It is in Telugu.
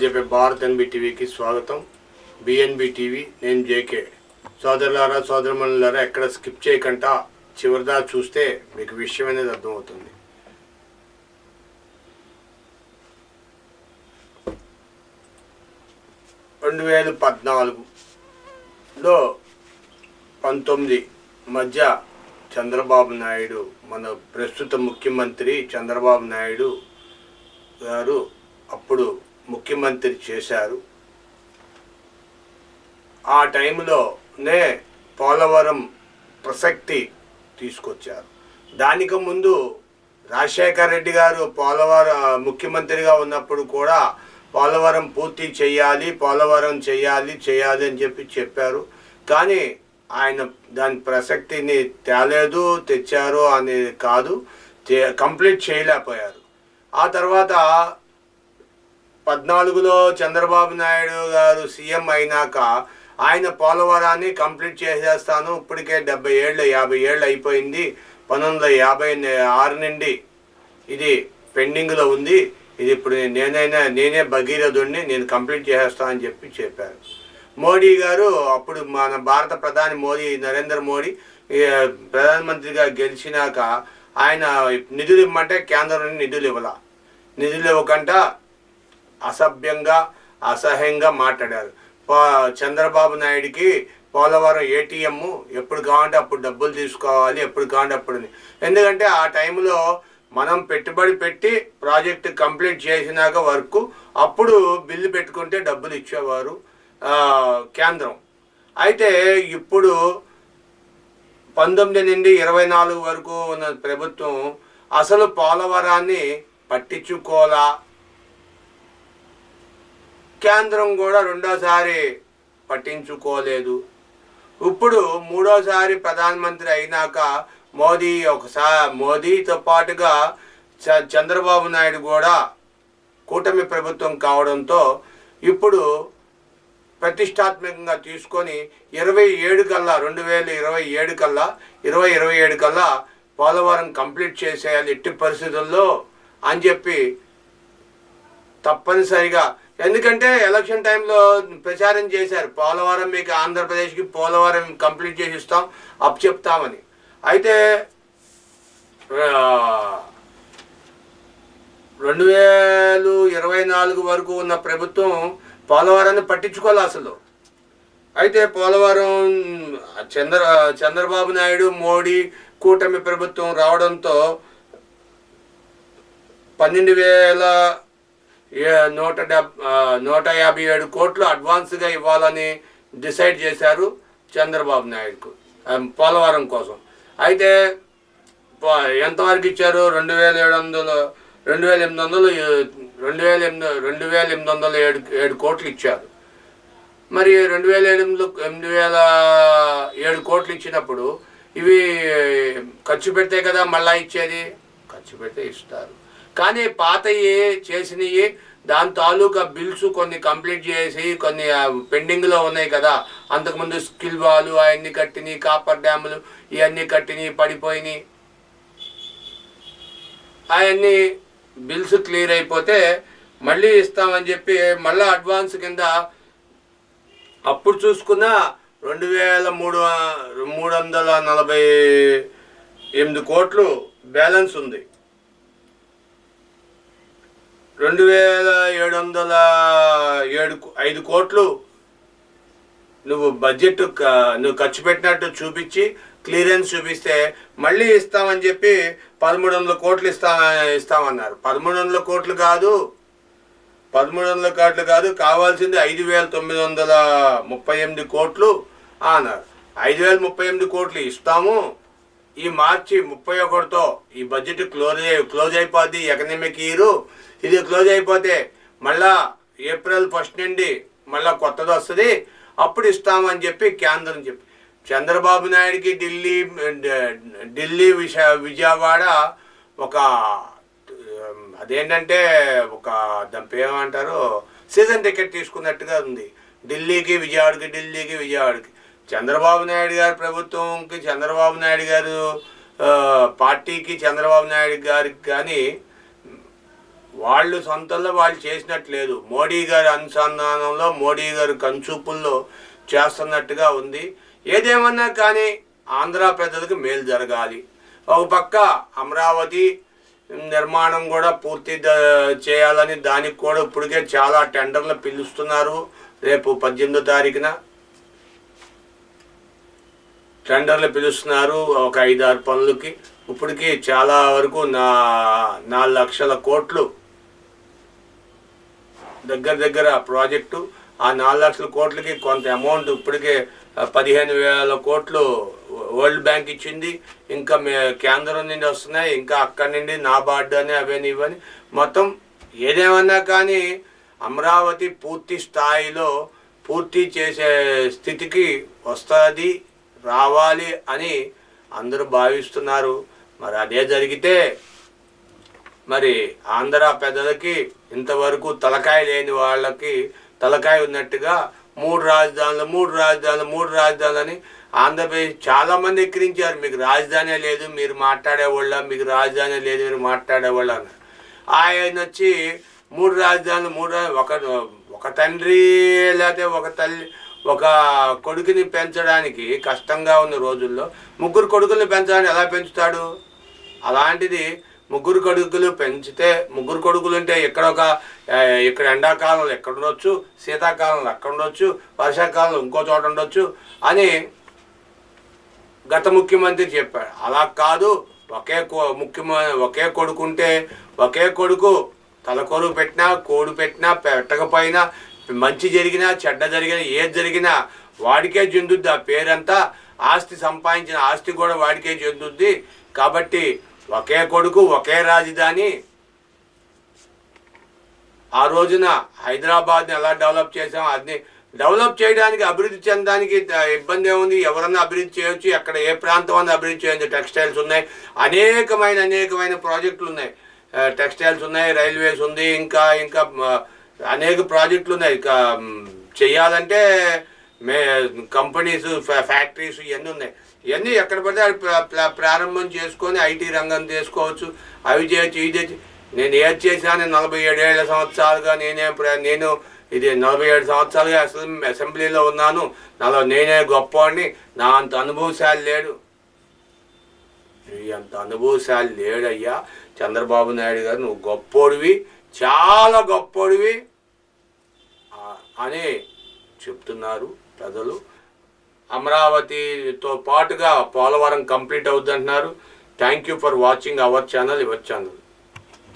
వివరాలు చెప్పే భారత్ ఎన్బి టీవీకి స్వాగతం. బిఎన్బి టీవీ నేను జేకే సోదరులారా సోదరమణులారా ఎక్కడ స్కిప్ చేయకుండా చివరిదా చూస్తే మీకు విషయం అనేది అర్థమవుతుంది. రెండు వేల పద్నాలుగులో పంతొమ్మిది మధ్య చంద్రబాబు నాయుడు మన ప్రస్తుత ముఖ్యమంత్రి చంద్రబాబు నాయుడు గారు అప్పుడు ముఖ్యమంత్రి చేశారు. ఆ టైంలోనే పోలవరం ప్రసక్తి తీసుకొచ్చారు. దానికి ముందు రాజశేఖర రెడ్డి గారు పోలవరం ముఖ్యమంత్రిగా ఉన్నప్పుడు కూడా పోలవరం పూర్తి చేయాలి పోలవరం చేయాలి చేయాలి అని చెప్పి చెప్పారు. కానీ ఆయన దాని ప్రసక్తిని తేలేదు తెచ్చారు అనేది కాదు కంప్లీట్ చేయలేకపోయారు. ఆ తర్వాత పద్నాలుగులో చంద్రబాబు నాయుడు గారు సీఎం అయినాక ఆయన పోలవరాన్ని కంప్లీట్ చేసేస్తాను. ఇప్పటికే డెబ్బై ఏళ్ళు యాభై ఏళ్ళు అయిపోయింది. పంతొమ్మిది వందల యాభై ఆరు నుండి ఇది పెండింగ్లో ఉంది. ఇది ఇప్పుడు నేనైనా నేనే భగీరథుడిని నేను కంప్లీట్ చేసేస్తాను అని చెప్పి చెప్పారు. మోడీ గారు అప్పుడు మన భారత ప్రధాని మోడీ నరేంద్ర మోడీ ప్రధానమంత్రిగా గెలిచినాక ఆయన నిధులు ఇవ్వమంటే కేంద్రం నుండి నిధులు ఇవ్వాల. నిధులు ఇవ్వకుండా అసభ్యంగా అసహ్యంగా మాట్లాడారు. చంద్రబాబు నాయుడికి పోలవరం ఏటీఎం ఎప్పుడు కావాలంటే అప్పుడు డబ్బులు తీసుకోవాలి ఎప్పుడు కావాలంటే అప్పుడు ఎందుకంటే ఆ టైంలో మనం పెట్టుబడి పెట్టి ప్రాజెక్ట్ కంప్లీట్ చేసినాక వరకు అప్పుడు బిల్లు పెట్టుకుంటే డబ్బులు ఇచ్చేవారు కేంద్రం. అయితే ఇప్పుడు పంతొమ్మిది నుండి ఇరవై నాలుగు వరకు ఉన్న ప్రభుత్వం అసలు పోలవరాన్ని పట్టించుకోలా కేంద్రం కూడా రెండోసారి పట్టించుకోలేదు. ఇప్పుడు మూడోసారి ప్రధానమంత్రి అయినాక మోదీ ఒకసారి మోదీతో పాటుగా చ- చంద్రబాబు నాయుడు కూడా కూటమి ప్రభుత్వం కావడంతో ఇప్పుడు ప్రతిష్టాత్మకంగా తీసుకొని ఇరవై ఏడు కల్లా రెండు వేల ఇరవై ఏడు కల్లా ఇరవై ఇరవై ఏడు కల్లా పోలవరం కంప్లీట్ చేసేయాలి ఎట్టి పరిస్థితుల్లో అని చెప్పి తప్పనిసరిగా ఎందుకంటే ఎలక్షన్ టైంలో ప్రచారం చేశారు. పోలవరం మీకు ఆంధ్రప్రదేశ్కి పోలవరం కంప్లీట్ చేసి ఇస్తాం అప్ చెప్తామని. అయితే రెండు వేలు ఇరవై నాలుగు వరకు ఉన్న ప్రభుత్వం పోలవరాన్ని పట్టించుకోవాలి అసలు. అయితే పోలవరం చంద్ర చంద్రబాబు నాయుడు మోడీ కూటమి ప్రభుత్వం రావడంతో పన్నెండు వేల నూట డెబ్ నూట యాభై ఏడు కోట్లు అడ్వాన్స్గా ఇవ్వాలని డిసైడ్ చేశారు చంద్రబాబు నాయుడుకు పోలవరం కోసం. అయితే ఎంతవరకు ఇచ్చారు? రెండు వేల ఏడు వందలు రెండు వేల ఎనిమిది వందలు రెండు వేల ఎనిమిది రెండు వేల ఎనిమిది వందల ఏడు ఏడు కోట్లు ఇచ్చారు. మరి రెండు వేల ఎనిమిది ఎనిమిది వేల ఏడు కోట్లు ఇచ్చినప్పుడు ఇవి ఖర్చు పెడితే కదా మళ్ళా ఇచ్చేది? ఖర్చు పెడితే ఇస్తారు. కానీ పాతవి చేసినవి దాని తాలూకా బిల్స్ కొన్ని కంప్లీట్ చేసి కొన్ని పెండింగ్లో ఉన్నాయి కదా. అంతకుముందు స్కిల్ వాలు అవన్నీ కట్టినాయి కాపర్ డ్యాములు ఇవన్నీ కట్టినాయి పడిపోయినాయి. అవన్నీ బిల్స్ క్లియర్ అయిపోతే మళ్ళీ ఇస్తామని చెప్పి మళ్ళీ అడ్వాన్స్ కింద అప్పుడు చూసుకున్న రెండు వేల మూడు మూడు వందల నలభై ఎనిమిది కోట్లు బ్యాలెన్స్ ఉంది. రెండు వేల ఏడు వందల ఏడు ఐదు కోట్లు నువ్వు బడ్జెట్ నువ్వు ఖర్చు పెట్టినట్టు చూపించి క్లియరెన్స్ చూపిస్తే మళ్ళీ ఇస్తామని చెప్పి పదమూడు వందల కోట్లు ఇస్తా ఇస్తామన్నారు. పదమూడు వందల కోట్లు కాదు పదమూడు వందల కోట్లు కాదు కావాల్సింది ఐదు వేల తొమ్మిది వందల ముప్పై ఎనిమిది కోట్లు అన్నారు. ఐదు వేల ముప్పై ఎనిమిది కోట్లు ఇస్తాము ఈ మార్చి ముప్పై ఒకటితో ఈ బడ్జెట్ క్లోజ్ అయి క్లోజ్ అయిపోద్ది ఎకనమిక్ ఇయర్. ఇది క్లోజ్ అయిపోతే మళ్ళా ఏప్రిల్ ఫస్ట్ నుండి మళ్ళా కొత్తది వస్తుంది. అప్పుడు ఇస్తామని చెప్పి కేంద్రం చెప్పి చంద్రబాబు నాయుడికి ఢిల్లీ ఢిల్లీ విష విజయవాడ ఒక అదేంటంటే ఒక దాని ఏమంటారు సీజన్ టికెట్ తీసుకున్నట్టుగా ఉంది. ఢిల్లీకి విజయవాడకి ఢిల్లీకి విజయవాడకి. చంద్రబాబు నాయుడు గారి ప్రభుత్వంకి చంద్రబాబు నాయుడు గారు పార్టీకి చంద్రబాబు నాయుడు గారికి కానీ వాళ్ళు సొంతంలో వాళ్ళు చేసినట్లేదు. మోడీ గారి అనుసంధానంలో మోడీ గారు కంచూపుల్లో చేస్తున్నట్టుగా ఉంది. ఏదేమన్నా కానీ ఆంధ్ర ప్రజలకు మేలు జరగాలి. ఒక పక్క అమరావతి నిర్మాణం కూడా పూర్తి చేయాలని దానికి కూడా ఇప్పటికే చాలా టెండర్లు పిలుస్తున్నారు. రేపు పద్దెనిమిదో తారీఖున టెండర్లు పిలుస్తున్నారు ఒక ఐదారు పనులకి. ఇప్పటికి చాలా వరకు నా నాలుగు లక్షల కోట్లు దగ్గర దగ్గర ప్రాజెక్టు. ఆ నాలుగు లక్షల కోట్లకి కొంత అమౌంట్ ఇప్పటికే పదిహేను వేల కోట్లు వరల్డ్ బ్యాంక్ ఇచ్చింది. ఇంకా మే కేంద్రం నుండి వస్తున్నాయి. ఇంకా అక్కడి నుండి నాబార్డు అని అవని ఇవని మొత్తం ఏదేమన్నా కానీ అమరావతి పూర్తి స్థాయిలో పూర్తి చేసే స్థితికి వస్తుంది. రావాలి అని అందరూ భావిస్తున్నారు. మరి అదే జరిగితే మరి ఆంధ్ర పెద్దలకి ఇంతవరకు తలకాయ లేని వాళ్ళకి తలకాయ ఉన్నట్టుగా మూడు రాజధానులు మూడు రాజధానులు మూడు రాజధానులు అని ఆంధ్రప్రదేశ్ చాలా మంది ఎక్కిరించారు. మీకు రాజధాని లేదు మీరు మాట్లాడేవాళ్ళ మీకు రాజధాని లేదు మీరు మాట్లాడేవాళ్ళ అని ఆయన వచ్చి మూడు రాజధానులు మూడు ఒక ఒక తండ్రి లేకపోతే ఒక తల్లి ఒక కొడుకుని పెంచడానికి కష్టంగా ఉన్న రోజుల్లో ముగ్గురు కొడుకుల్ని పెంచడానికి ఎలా పెంచుతాడు? అలాంటిది ముగ్గురు కొడుకులు పెంచితే ముగ్గురు కొడుకులు ఉంటే ఇక్కడ ఒక ఇక్కడ ఎండాకాలంలో ఎక్కడ ఉండొచ్చు శీతాకాలంలో అక్కడ ఉండొచ్చు వర్షాకాలంలో ఇంకో చోట ఉండొచ్చు అని గత ముఖ్యమంత్రి చెప్పాడు. అలా కాదు ఒకే కో- ముఖ్యమంత్రి ఒకే కొడుకు ఉంటే ఒకే కొడుకు తలకొరు పెట్టినా కోడు పెట్టినా పెట్టకపోయినా మంచి జరిగినా చెడ్డ జరిగినా ఏది జరిగినా వాడికే చెందుద్ది ఆ పేరంతా. ఆస్తి సంపాదించిన ఆస్తి కూడా వాడికే చెందుద్ది. కాబట్టి ఒకే కొడుకు ఒకే రాజధాని. ఆ రోజున హైదరాబాద్ని ఎలా డెవలప్ చేసాం అది డెవలప్ చేయడానికి అభివృద్ధి చెందడానికి ఇబ్బంది ఏముంది? ఎవరన్నా అభివృద్ధి చేయొచ్చు ఎక్కడ ఏ ప్రాంతం అన్నా అభివృద్ధి చేయొచ్చు. టెక్స్టైల్స్ ఉన్నాయి. అనేకమైన అనేకమైన ప్రాజెక్టులు ఉన్నాయి. టెక్స్టైల్స్ ఉన్నాయి రైల్వేస్ ఉంది ఇంకా ఇంకా అనేక ప్రాజెక్టులు ఉన్నాయి. చేయాలంటే చెయ్యాలంటే మే కంపెనీస్ ఫ్యాక్టరీస్ ఇవన్నీ ఉన్నాయి. ఇవన్నీ ఎక్కడ పడితే అక్కడ ప్ర- ప్రారంభం చేసుకొని ఐటీ రంగం చేసుకోవచ్చు. అవి చేయొచ్చు ఇది చేయొచ్చు నేను ఏది చేశాను నలభై ఏడేళ్ళ సంవత్సరాలుగా నేనే ప్ర- నేను ఇది నలభై ఏడు సంవత్సరాలుగా అసలు అసెంబ్లీలో ఉన్నాను. నాలో నేనే గొప్పవాడిని. నా అంత అనుభవశాలి లేడు. అంత అనుభవశాలి లేడయ్యా. చంద్రబాబు నాయుడు గారు నువ్వు గొప్పోడివి. చాలా గొప్పోడివి. అనే చెప్తున్నారు ప్రజలు. అమరావతితో పాటుగా పోలవరం కంప్లీట్ అవుద్ది thank you for watching our channel your channel